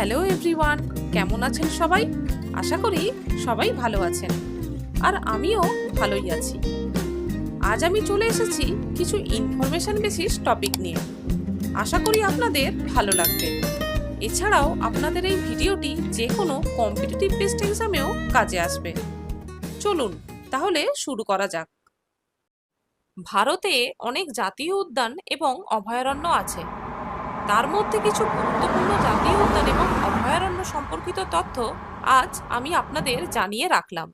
Hello everyone কেমন আছেন সবাই? আশা করি সবাই ভালো আছেন। আর আমিও ভালোই আছি। আজ আমি চলে এসেছি কিছু ইনফরমেশন বেসিস টপিক নিয়ে। আশা করি আপনাদের ভালো লাগবে। এছাড়াও আপনাদের এই ভিডিওটি যে কোনো কম্পিটিটিভ বেসড এক্সামেও কাজে আসবে। চলুন তাহলে শুরু করা যাক। ভারতে অনেক জাতীয় উদ্যান এবং অভয়ারণ্য আছে। তার মধ্যে কিছু গুরুত্বপূর্ণ জাতীয় উদ্যান এবং অভয়ারণ্য সম্পর্কিত তথ্য আজ আমি আপনাদের জানিয়ে রাখলাম।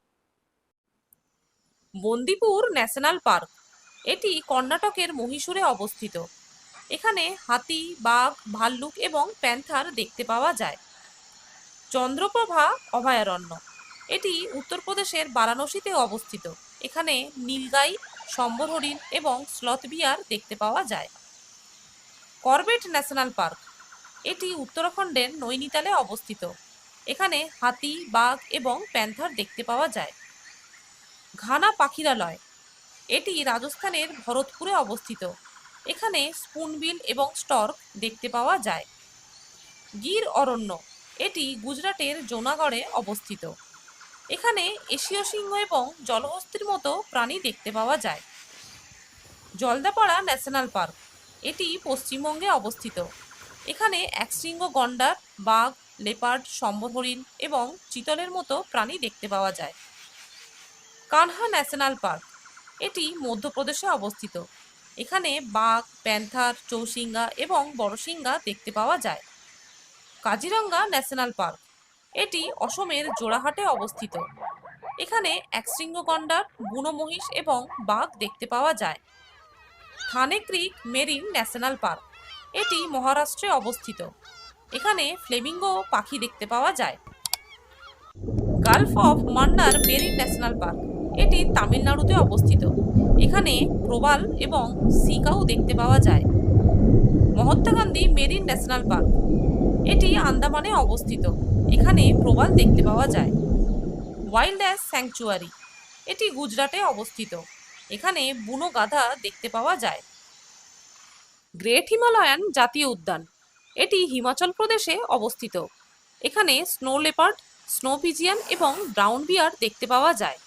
বন্দিপুর ন্যাশনাল পার্ক, এটি কর্ণাটকের মহীশূরে অবস্থিত। এখানে হাতি, বাঘ, ভাল্লুক এবং প্যান্থার দেখতে পাওয়া যায়। চন্দ্রপ্রভা অভয়ারণ্য, এটি উত্তরপ্রদেশের বারাণসীতে অবস্থিত। এখানে নীলগাই সম্বর হরিণ এবং স্লথ বিয়ার দেখতে পাওয়া যায়। Corbett national park. এটি উত্তরাখণ্ডের নৈনিতালে অবস্থিত। এখানে হাতি, বাঘ এবং প্যান্থার দেখতে পাওয়া যায়। ঘানা পাখিরালয়। এটি রাজস্থানের ভরতপুরে অবস্থিত। এখানে স্পুনবিল এবং স্টর্ক দেখতে পাওয়া যায়। গির অরণ্য। এটি গুজরাটের জোনাগড়ে অবস্থিত। এখানে এশীয় সিংহ এবং জলহস্তির মতো প্রাণী দেখতে পাওয়া যায়। Jaldapara national park. এটি পশ্চিমবঙ্গে অবস্থিত। এখানে একশৃঙ্গ গন্ডার, বাঘ, লেপার্ড সম্বর হরিণ এবং চিতলের মতো প্রাণী দেখতে পাওয়া যায়। কানহা ন্যাশনাল পার্ক, এটি মধ্যপ্রদেশে অবস্থিত। এখানে বাঘ, প্যান্থার চৌসিঙ্গা এবং বড়সিঙ্গা দেখতে পাওয়া যায়। কাজিরঙ্গা ন্যাশনাল পার্ক, এটি অসমের জোড়াহাটে অবস্থিত। এখানে একশৃঙ্গ গন্ডার, বুনো মহিষ এবং বাঘ দেখতে পাওয়া যায়। Thane creek marine national park. এটি মহারাষ্ট্রে অবস্থিত। এখানে ফ্লেমিঙ্গো পাখি দেখতে পাওয়া যায়। Gulf of Mannar marine national park. এটি তামিলনাড়ুতে অবস্থিত। এখানে প্রবাল এবং সিকাও দেখতে পাওয়া যায়। Mahatma Gandhi marine national park. এটি আন্দামানে অবস্থিত। এখানে প্রবাল দেখতে পাওয়া যায়। Wild ass sanctuary. এটি গুজরাটে অবস্থিত। এখানে বুনো গাধা দেখতে পাওয়া যায়। গ্রেট হিমালয়ান জাতীয় উদ্যান। এটি হিমাচল প্রদেশে অবস্থিত। এখানে স্নো লেপার্ড, স্নো পিজিয়ান এবং ব্রাউন বিয়ার দেখতে পাওয়া যায়।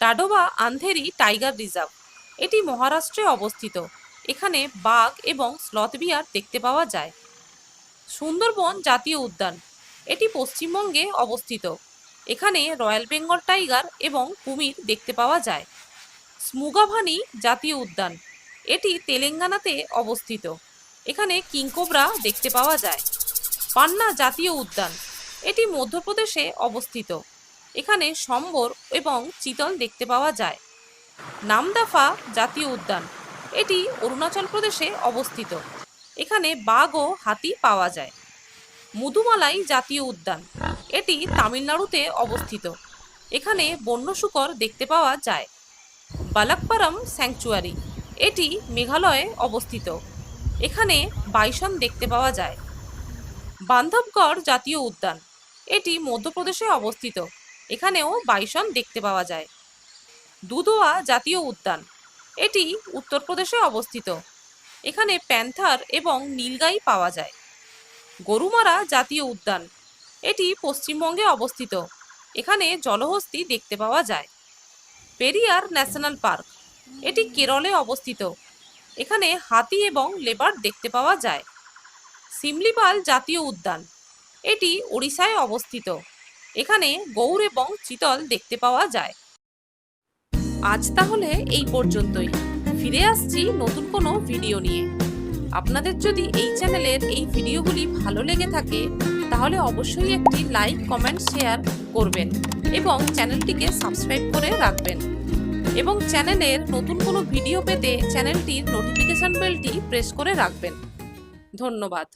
Tadoba Andhari tiger reserve. এটি মহারাষ্ট্রে অবস্থিত। এখানে বাঘ এবং স্লথ বিয়ার দেখতে পাওয়া যায়। সুন্দরবন জাতীয় উদ্যান। এটি পশ্চিমবঙ্গে অবস্থিত। এখানে রয়্যাল বেঙ্গল টাইগার এবং কুমির দেখতে পাওয়া যায়। স্মুগাভানি জাতীয় উদ্যান। এটি তেলেঙ্গানাতে অবস্থিত। এখানে কিংকোবরা দেখতে পাওয়া যায়। পান্না জাতীয় উদ্যান। এটি মধ্যপ্রদেশে অবস্থিত। এখানে সম্বর এবং চিতল দেখতে পাওয়া যায়। নামদাফা জাতীয় উদ্যান। এটি অরুণাচল প্রদেশে অবস্থিত। এখানে বাঘ ও হাতি পাওয়া যায়। মুদুমালাই জাতীয় উদ্যান। এটি তামিলনাড়ুতে অবস্থিত। এখানে বন্য শূকর দেখতে পাওয়া যায়। বালাকপারাম স্যাংচুয়ারি। এটি মেঘালয়ে অবস্থিত। এখানে বাইসন দেখতে পাওয়া যায়। বান্ধবগড় জাতীয় উদ্যান। এটি মধ্যপ্রদেশে অবস্থিত। এখানেও বাইসন দেখতে পাওয়া যায়। দুদোয়া জাতীয় উদ্যান। এটি উত্তরপ্রদেশে অবস্থিত। এখানে প্যান্থার এবং নীলগাই পাওয়া যায়। গরুমারা জাতীয় উদ্যান। এটি পশ্চিমবঙ্গে অবস্থিত। এখানে জলহস্তি দেখতে পাওয়া যায়। Periyar national park. এটি কেরলে অবস্থিত। এখানে হাতি এবং লেবার দেখতে পাওয়া যায়। সিমলিপাল জাতীয় উদ্যান। এটি ওড়িশায় অবস্থিত। এখানে গৌর এবং চিতল দেখতে পাওয়া যায়। আজ তাহলে এই পর্যন্তই। ফিরে আসছি নতুন কোনো ভিডিও নিয়ে। আপনাদের যদি এই চ্যানেলের এই ভিডিওগুলি ভালো লেগে থাকে, তাহলে অবশ্যই একটি লাইক, কমেন্ট, শেয়ার করবেন এবং চ্যানেলটিকে সাবস্ক্রাইব করে রাখবেন। এবং চ্যানেলের নতুন কোনো ভিডিও পেতে চ্যানেলটির নোটিফিকেশান বেলটি প্রেস করে রাখবেন। ধন্যবাদ।